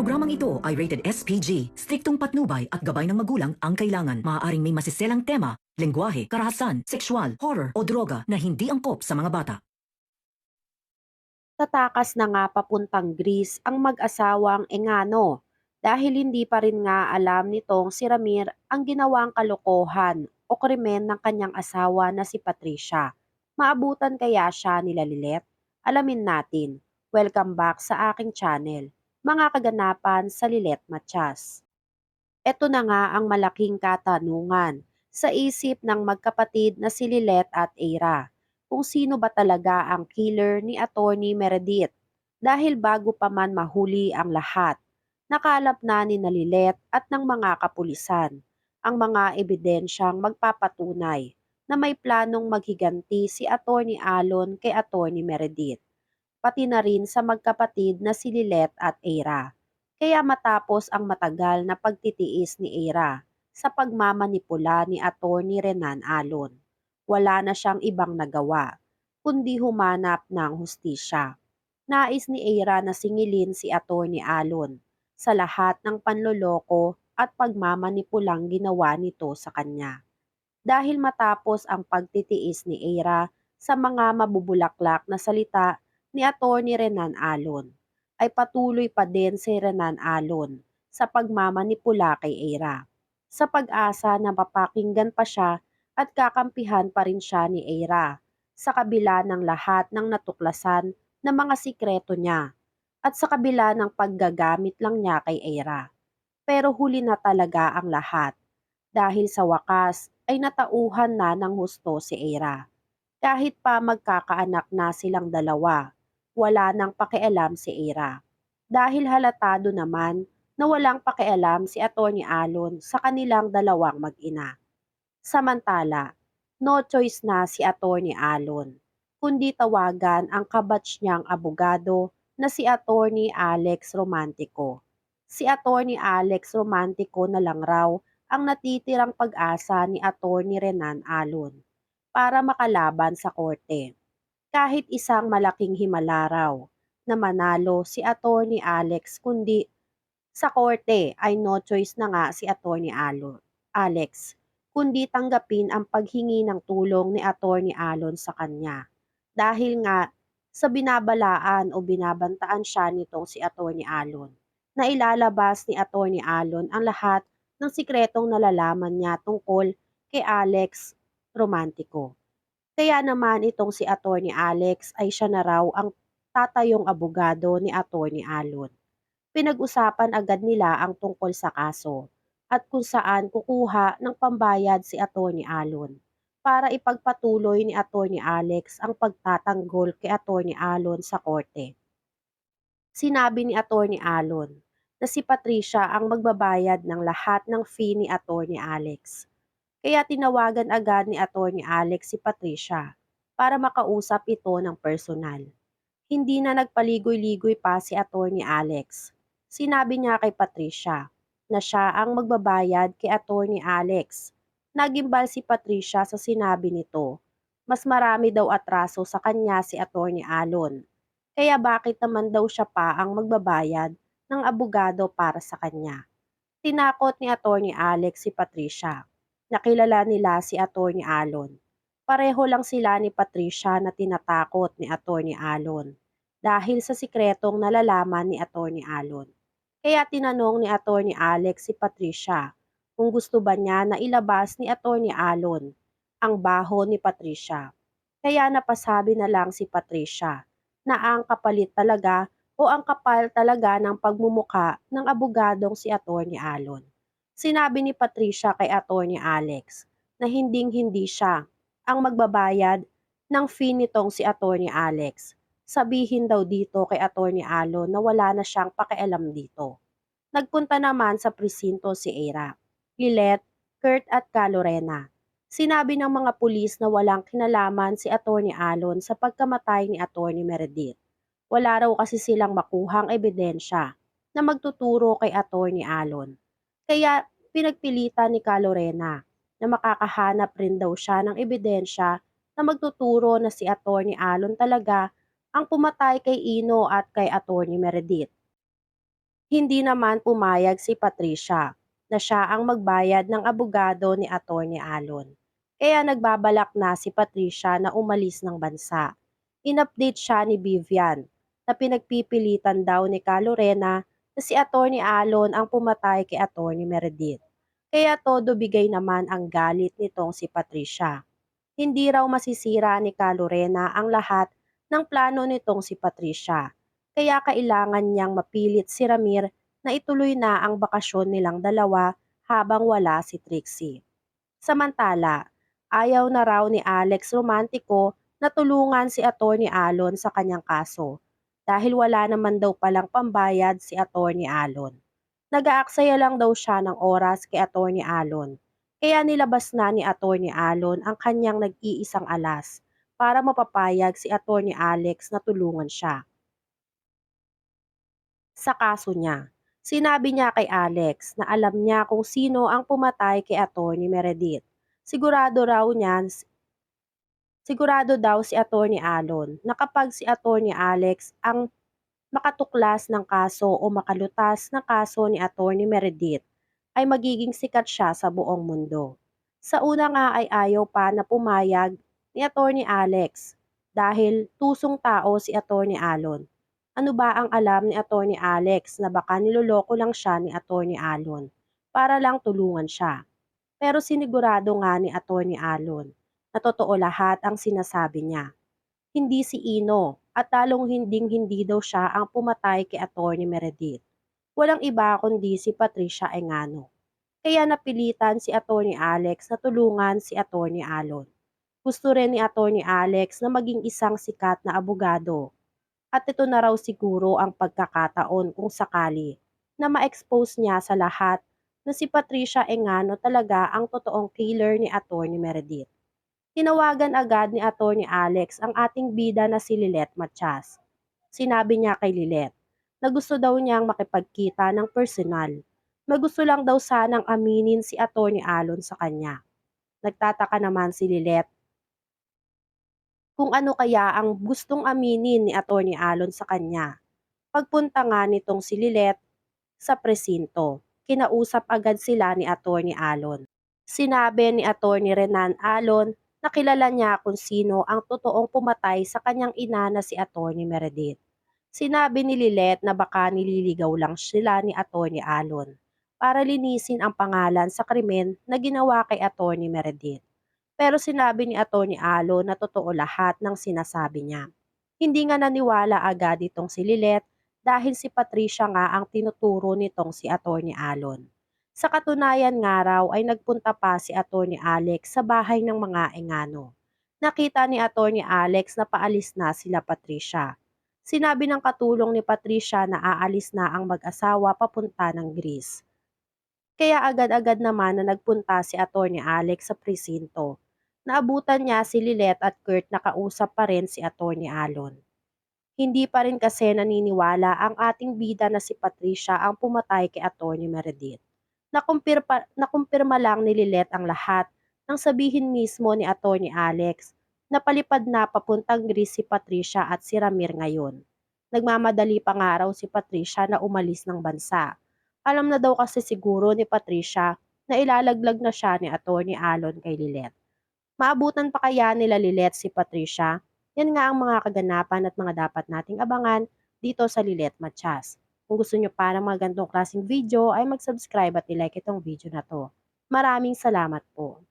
programang ito ay rated SPG. Striktong patnubay at gabay ng magulang ang kailangan. Maaaring may masiselang tema, lengguwahe, karahasan, sexual, horror o droga na hindi angkop sa mga bata. Tatakas na nga papuntang Greece ang mag-asawang Engano dahil hindi pa rin nga alam nitong si Ramir ang ginawang kalokohan o krimen ng kanyang asawa na si Patricia. Maabutan kaya siya nila Lilet? Alamin natin. Welcome back sa aking channel. Mga kaganapan sa Lilet Matias. Ito na nga ang malaking katanungan sa isip ng magkapatid na si Lilet at Eira kung sino ba talaga ang killer ni Attorney Meredith. Dahil bago pa man mahuli ang lahat, nakalap na ni Nalilet at ng mga kapulisan ang mga ebidensyang magpapatunay na may planong maghiganti si Attorney Alon kay Attorney Meredith, pati na rin sa magkapatid na si Lilet at Eira. Kaya matapos ang matagal na pagtitiis ni Eira sa pagmamanipula ni Attorney Renan Alon, wala na siyang ibang nagawa, kundi humanap ng hustisya. Nais ni Eira na singilin si Attorney Alon sa lahat ng panloloko at pagmamanipulang ginawa nito sa kanya. Dahil matapos ang pagtitiis ni Eira sa mga mabubulaklak na salita ni Attorney Renan Alon, ay patuloy pa din si Renan Alon sa pagmamanipula kay Eira. Sa pag-asa na mapakinggan pa siya at kakampihan pa rin siya ni Eira sa kabila ng lahat ng natuklasan na mga sikreto niya at sa kabila ng paggagamit lang niya kay Eira. Pero huli na talaga ang lahat dahil sa wakas ay natauhan na ng husto si Eira. Kahit pa magkakaanak na silang dalawa, wala nang pakialam si Eira. Dahil halatado naman na walang pakialam si Atty. Alon sa kanilang dalawang mag-ina. Samantala, no choice na si Atty. Alon, kundi tawagan ang kabatch niyang abogado na si Atty. Alex Romantico. Si Atty. Alex Romantico na lang raw ang natitirang pag-asa ni Atty. Renan Alon para makalaban sa korte. Kahit isang malaking himala raw na manalo si Atty. Alex kundi sa korte ay no choice na nga si Atty. Alon, Alex kundi tanggapin ang paghingi ng tulong ni Atty. Alon sa kanya. Dahil nga sa binabalaan o binabantaan siya nitong si Atty. Alon na ilalabas ni Atty. Alon ang lahat ng sikretong nalalaman niya tungkol kay Alex Romantico. Kaya naman itong si Atty. Alex ay siya na raw ang tatayong abogado ni Atty. Alon. Pinag-usapan agad nila ang tungkol sa kaso at kung saan kukuha ng pambayad si Atty. Alon para ipagpatuloy ni Atty. Alex ang pagtatanggol kay Atty. Alon sa korte. Sinabi ni Atty. Alon na si Patricia ang magbabayad ng lahat ng fee ni Atty. Alex. Kaya tinawagan agad ni Atty. Alex si Patricia para makausap ito ng personal. Hindi na nagpaligoy-ligoy pa si Atty. Alex. Sinabi niya kay Patricia na siya ang magbabayad kay Atty. Alex. Nagimbal si Patricia sa sinabi nito. Mas marami daw atraso sa kanya si Atty. Alon. Kaya bakit naman daw siya pa ang magbabayad ng abogado para sa kanya? Tinakot ni Atty. Alex si Patricia. Nakilala nila si Atty. Alon. Pareho lang sila ni Patricia na tinatakot ni Atty. Alon dahil sa sikretong nalalaman ni Atty. Alon. Kaya tinanong ni Atty. Alex si Patricia kung gusto ba niya na ilabas ni Atty. Alon ang baho ni Patricia. Kaya napasabi na lang si Patricia na ang kapalit talaga o ang kapal talaga ng pagmumuka ng abogadong si Atty. Alon. Sinabi ni Patricia kay Atty. Alex na hinding-hindi siya ang magbabayad ng fee nitong si Atty. Alex sabihin daw dito kay Atty. Alon na wala na siyang pakialam dito. Nagpunta naman sa presinto si Eira, Lilet, Kurt at Calorena. Sinabi ng mga pulis na walang kinalaman si Atty. Alon sa pagkamatay ni Atty. Meredith. Wala raw kasi silang makuhang ebidensya na magtuturo kay Atty. Alon. Kaya pinagpilitan ni Calorena na makakahanap rin daw siya ng ebidensya na magtuturo na si Atty. Alon talaga ang pumatay kay Ino at kay Atty. Meredith. Hindi naman pumayag si Patricia na siya ang magbayad ng abogado ni Atty. Alon. Kaya nagbabalak na si Patricia na umalis ng bansa. In-update siya ni Vivian na pinagpipilitan daw ni Calorena na si Atty. Alon ang pumatay kay Atty. Meredith. Kaya todo bigay naman ang galit nitong si Patricia. Hindi raw masisira ni Calorena ang lahat ng plano nitong si Patricia. Kaya kailangan niyang mapilit si Ramir na ituloy na ang bakasyon nilang dalawa habang wala si Trixie. Samantala, ayaw na raw ni Alex Romantico na tulungan si Atty. Alon sa kanyang kaso dahil wala naman daw palang pambayad si Atty. Alon. Nag-aaksaya lang daw siya ng oras kay Atty. Alon. Kaya nilabas na ni Atty. Alon ang kanyang nag-iisang alas para mapapayag si Atty. Alex na tulungan siya. Sa kaso niya, sinabi niya kay Alex na alam niya kung sino ang pumatay kay Atty. Meredith. Sigurado raw niyan Sigurado daw si Atty. Alon na kapag si Atty. Alex ang makatuklas ng kaso o makalutas ng kaso ni Atty. Meredith, ay magiging sikat siya sa buong mundo. Sa una nga ay ayaw pa na pumayag ni Atty. Alex dahil tusong tao si Atty. Alon. Ano ba ang alam ni Atty. Alex na baka niloloko lang siya ni Atty. Alon para lang tulungan siya. Pero sinigurado nga ni Atty. Alon na totoo lahat ang sinasabi niya. Hindi si Ino at talong hinding hindi daw siya ang pumatay kay Atty. Meredith. Walang iba kundi si Patricia Engano. Kaya napilitan si Atty. Alex na tulungan si Atty. Alon. Gusto rin ni Atty. Alex na maging isang sikat na abogado. At ito na raw siguro ang pagkakataon kung sakali na ma-expose niya sa lahat na si Patricia Engano talaga ang totoong killer ni Atty. Meredith. Tinawagan agad ni Atty. Alex ang ating bida na si Lilet Matias. Sinabi niya kay Lilet na gusto daw niyang makipagkita ng personal. Magusto lang daw sanang aminin si Atty. Alon sa kanya. Nagtataka naman si Lilet kung ano kaya ang gustong aminin ni Atty. Alon sa kanya. Pagpunta nga nitong si Lilet sa presinto, kinausap agad sila ni Atty. Alon. Sinabi ni Atty. Renan Alon na kilala niya kung sino ang totoong pumatay sa kanyang ina na si Atty. Meredith. Sinabi ni Lilet na baka nililigaw lang sila ni Atty. Alon para linisin ang pangalan sa krimen na ginawa kay Atty. Meredith. Pero sinabi ni Atty. Alon na totoo lahat ng sinasabi niya. Hindi nga naniwala agad itong si Lilet dahil si Patricia nga ang tinuturo nitong si Atty. Alon. Sa katunayan nga raw ay nagpunta pa si Atty. Alex sa bahay ng mga Engano. Nakita ni Atty. Alex na paalis na sila Patricia. Sinabi ng katulong ni Patricia na aalis na ang mag-asawa papunta ng Greece. Kaya agad-agad naman na nagpunta si Atty. Alex sa presinto. Naabutan niya si Lilet at Kurt na kausap pa rin si Atty. Alon. Hindi pa rin kasi naniniwala ang ating bida na si Patricia ang pumatay kay Atty. Meredith. Nakumpirma, nakumpirma lang ni Lilet ang lahat nang sabihin mismo ni Atty. Alex na palipad na papuntang Greece si Patricia at si Ramir ngayon. Nagmamadali pa nga raw si Patricia na umalis ng bansa. Alam na daw kasi siguro ni Patricia na ilalaglag na siya ni Atty. Alon kay Lilet. Maabutan pa kaya nila Lilet si Patricia? Yan nga ang mga kaganapan at mga dapat nating abangan dito sa Lilet Matias. Kung gusto nyo para mga gantong klaseng video ay mag-subscribe at i-like itong video na to. Maraming salamat po.